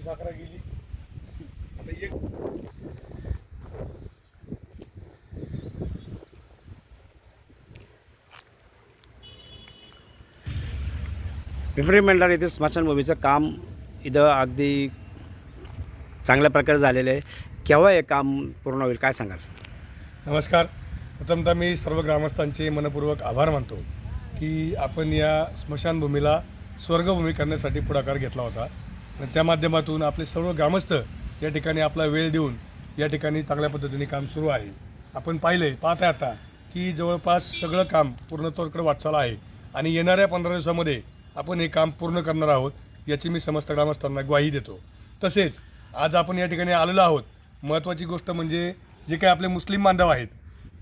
साखरा गेली आता एक पिंपरी मंडळ येथे स्मशानभूमीचं काम इथं अगदी चांगल्या प्रकारे झालेलं आहे. केव्हा हे काम पूर्ण होईल काय सांगाल? नमस्कार. प्रथमतः मी सर्व ग्रामस्थांचे मनपूर्वक आभार मानतो की आपण या स्मशानभूमीला स्वर्गभूमी करण्यासाठी पुढाकार घेतला होता. आणि त्या माध्यमातून आपले सर्व ग्रामस्थ या ठिकाणी आपला वेळ देऊन या ठिकाणी चांगल्या पद्धतीने काम सुरू आहे. आपण पाहिले पाहता आता की जवळपास सगळं काम पूर्णत्वाकडे वाटचाल आहे. आणि येणाऱ्या पंधरा दिवसामध्ये आपण हे काम पूर्ण करणार आहोत याची मी समस्त ग्रामस्थांना ग्वाही देतो. तसेच आज आपण या ठिकाणी आलेलो आहोत. महत्त्वाची गोष्ट म्हणजे जे काही आपले मुस्लिम बांधव आहेत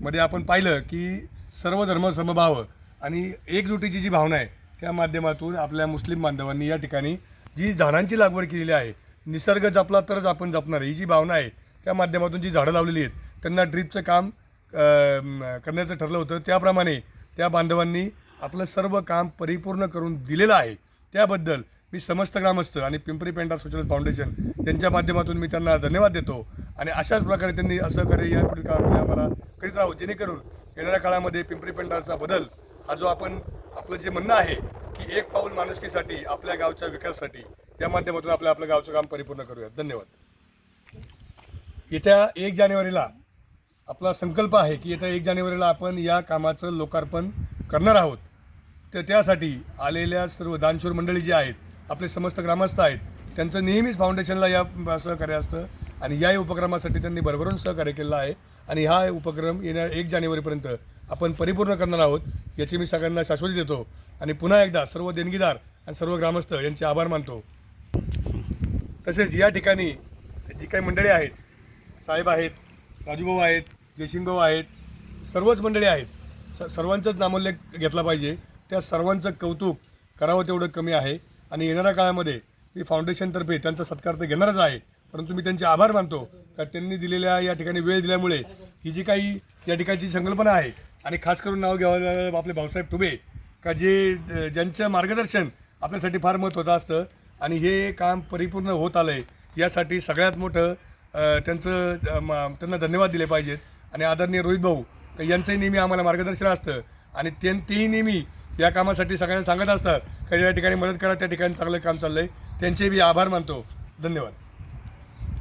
मध्ये आपण पाहिलं की सर्व धर्म समभाव आणि एकजुटीची जी भावना आहे त्या माध्यमातून आपल्या मुस्लिम बांधवांनी या ठिकाणी जी झाडांची लागवड केलेली आहे निसर्ग जपला तरच आपण जपणार ही जी भावना आहे त्या माध्यमातून जी झाडं लावलेली आहेत त्यांना ड्रीपचं काम करण्याचं ठरलं होतं. त्याप्रमाणे त्या बांधवांनी आपलं सर्व काम परिपूर्ण करून दिलेलं आहे. त्याबद्दल मी समस्त ग्रामस्थ आणि पिंपरी पेंडा सोशल फाउंडेशन यांच्या माध्यमातून मी त्यांना धन्यवाद देतो. आणि अशाच प्रकारे त्यांनी असं करे या पुढील काळामध्ये आम्हाला करीत राहू जेणेकरून येणाऱ्या काळामध्ये पिंपरी पेंडाचा बदल हा जो आपण आपलं जे म्हणणं आहे की एक पाऊल माणुसकीसाठी आपल्या गावच्या विकासासाठी या माध्यमातून आपल्या आपलं गावचं काम परिपूर्ण करूया धन्यवाद. येत्या एक जानेवारीला आपला संकल्प आहे की येत्या एक जानेवारीला आपण या कामाचं लोकार्पण करणार आहोत. तर त्यासाठी आलेल्या सर्व दानशूर मंडळी जी आहेत आपले समस्त ग्रामस्थ आहेत त्यांचं नेहमीच फाउंडेशनला या सहकार्य असतं आणि या उपक्रमासाठी त्यांनी भरभरून सहकार्य केलं आहे आणि हा उपक्रम येण्या एक जानेवारीपर्यंत आपण परिपूर्ण करणार आहोत याची मी सगळ्यांना शाश्वती देतो. आणि पुन्हा एकदा सर्व देणगीदार आणि सर्व ग्रामस्थ यांचे आभार मानतो. तसेच या ठिकाणी जी काही मंडळी आहेत साहेब आहेत राजूभाऊ आहेत जयसिंगभाऊ आहेत सर्वच मंडळी आहेत स सर्वांचंच नामोल्लेख घेतला पाहिजे. त्या सर्वांचं कौतुक करावं तेवढं कमी आहे. आणि येणाऱ्या काळामध्ये मी फाउंडेशनतर्फे त्यांचा सत्कार तर घेणारच आहे. परंतु मी त्यांचे आभार मानतो. का त्यांनी दिलेल्या या ठिकाणी वेळ दिल्यामुळे ही जी काही या ठिकाणची संकल्पना आहे आणि खास करून नाव घ्यावं आपले भाऊसाहेब टुबे का जे ज्यांचं मार्गदर्शन आपल्यासाठी फार महत्त्वाचं असतं आणि हे काम परिपूर्ण होत आलं आहे यासाठी सगळ्यात मोठं त्यांचं त्यांना धन्यवाद दिले पाहिजेत. आणि आदरणीय रोहित भाऊ यांचंही नेहमी आम्हाला मार्गदर्शन असतं. आणि ते तेही नेहमी या कामासाठी सगळ्यांना सांगत असतात. काही या ठिकाणी मदत करा त्या ठिकाणी चांगलं काम चाललं आहे त्यांचे मी आभार मानतो. धन्यवाद.